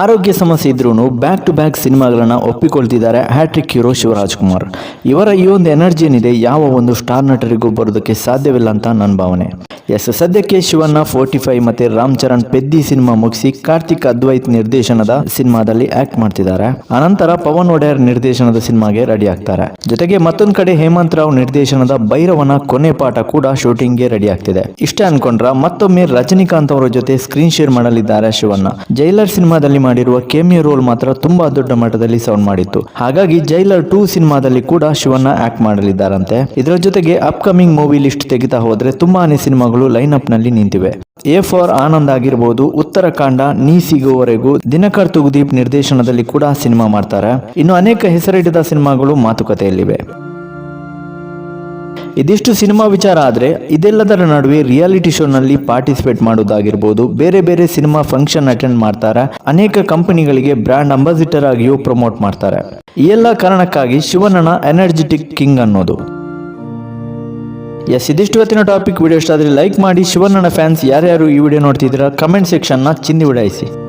ಆರೋಗ್ಯ ಸಮಸ್ಯೆ ಇದ್ರೂ ಬ್ಯಾಕ್ ಟು ಬ್ಯಾಕ್ ಸಿನಿಮಾಗಳನ್ನ ಒಪ್ಪಿಕೊಳ್ತಿದ್ದಾರೆ ಹ್ಯಾಟ್ರಿಕ್ ಹೀರೋ ಶಿವರಾಜ್ ಕುಮಾರ್. ಇವರ ಈ ಒಂದು ಎನರ್ಜಿ ಏನಿದೆ, ಯಾವ ಒಂದು ಸ್ಟಾರ್ ನಟರಿಗೂ ಬರೋದಕ್ಕೆ ಸಾಧ್ಯವಿಲ್ಲ ಅಂತ ನನ್ನ ಭಾವನೆ. ಎಸ್ ಸದ್ಯಕ್ಕೆ ಶಿವಣ್ಣ ಫೋರ್ಟಿ ಫೈವ್ ಮತ್ತೆ ರಾಮ್ ಚರಣ್ ಪೆದ್ದಿ ಸಿನಿಮಾ ಮುಗಿಸಿ ಕಾರ್ತಿಕ್ ಅದ್ವೈತ್ ನಿರ್ದೇಶನದ ಸಿನಿಮಾದಲ್ಲಿ ಆಕ್ಟ್ ಮಾಡ್ತಿದ್ದಾರೆ. ಅನಂತರ ಪವನ್ ಒಡೆಯರ್ ನಿರ್ದೇಶನದ ಸಿನಿಮಾಗೆ ರೆಡಿ ಆಗ್ತಾರೆ. ಜೊತೆಗೆ ಮತ್ತೊಂದ್ ಕಡೆ ಹೇಮಂತ್ ರಾವ್ ನಿರ್ದೇಶನದ ಭೈರವನ ಕೊನೆ ಪಾಠ ಕೂಡ ಶೂಟಿಂಗ್ಗೆ ರೆಡಿ ಆಗ್ತಿದೆ. ಇಷ್ಟೇ ಅನ್ಕೊಂಡ್ರ ಮತ್ತೊಮ್ಮೆ ರಜನಿಕಾಂತ್ ಅವರ ಜೊತೆ ಸ್ಕ್ರೀನ್ ಶೇರ್ ಮಾಡಲಿದ್ದಾರೆ ಶಿವಣ್ಣ. ಜೈಲರ್ ಸಿನಿಮಾದಲ್ಲಿ ಮಾಡಿರುವ ಕೆಮಿಯೋ ರೋಲ್ ಮಾತ್ರ ತುಂಬಾ ದೊಡ್ಡ ಮಟ್ಟದಲ್ಲಿ ಸೌಂಡ್ ಮಾಡಿತ್ತು. ಹಾಗಾಗಿ ಜೈಲರ್ ಟೂ ಸಿನಿಮಾದಲ್ಲಿ ಕೂಡ ಶಿವಣ್ಣ ಆಕ್ಟ್ ಮಾಡಲಿದ್ದಾರಂತೆ. ಇದರ ಜೊತೆಗೆ ಅಪ್ಕಮಿಂಗ್ ಮೂವಿ ಲಿಸ್ಟ್ ತೆಗಿತಾ ಹೋದ್ರೆ ತುಂಬಾನೇ ಸಿನಿಮಾಗಳು ಲೈನ್ ಅಪ್ನಲ್ಲಿ ನಿಂತಿವೆ. ಎ ಫಾರ್ ಆನಂದ್ ಆಗಿರ್ಬೋದು ಉತ್ತರಾಖಂಡ ನೀ ಸಿಗುವವರೆಗೂ, ದಿನಕರ್ ತುಗುದೀಪ್ ನಿರ್ದೇಶನದಲ್ಲಿ ಕೂಡ ಸಿನಿಮಾ ಮಾಡ್ತಾರೆ. ಇನ್ನು ಅನೇಕ ಹೆಸರಿಡಿದ ಸಿನಿಮಾಗಳು ಮಾತುಕತೆಯಲ್ಲಿವೆ. ಇದಿಷ್ಟು ಸಿನಿಮಾ ವಿಚಾರ ಆದರೆ ಇದೆಲ್ಲದರ ನಡುವೆ ರಿಯಾಲಿಟಿ ಶೋನಲ್ಲಿ ಪಾರ್ಟಿಸಿಪೇಟ್ ಮಾಡೋದಾಗಿರ್ಬೋದು ಬೇರೆ ಬೇರೆ ಸಿನಿಮಾ ಫಂಕ್ಷನ್ ಅಟೆಂಡ್ ಮಾಡ್ತಾರೆ? ಅನೇಕ ಕಂಪನಿಗಳಿಗೆ ಬ್ರ್ಯಾಂಡ್ ಅಂಬಾಸಿಡರ್ ಆಗಿಯೂ ಪ್ರಮೋಟ್ ಮಾಡ್ತಾರೆ. ಈ ಎಲ್ಲ ಕಾರಣಕ್ಕಾಗಿ ಶಿವಣ್ಣನ ಎನರ್ಜೆಟಿಕ್ ಕಿಂಗ್ ಅನ್ನೋದು. ಎಸ್ ಇದಿಷ್ಟು ಇವತ್ತಿನ ಟಾಪಿಕ್. ವಿಡಿಯೋ ಇಷ್ಟ ಆದರೆ ಲೈಕ್ ಮಾಡಿ. ಶಿವಣ್ಣನ ಫ್ಯಾನ್ಸ್ ಯಾರ್ಯಾರು ಈ ವಿಡಿಯೋ ನೋಡ್ತಿದ್ದೀರಾ? ಕಮೆಂಟ್ ಸೆಕ್ಷನ್ನ ಚಿಂದಿ ಉಡಾಯಿಸಿ.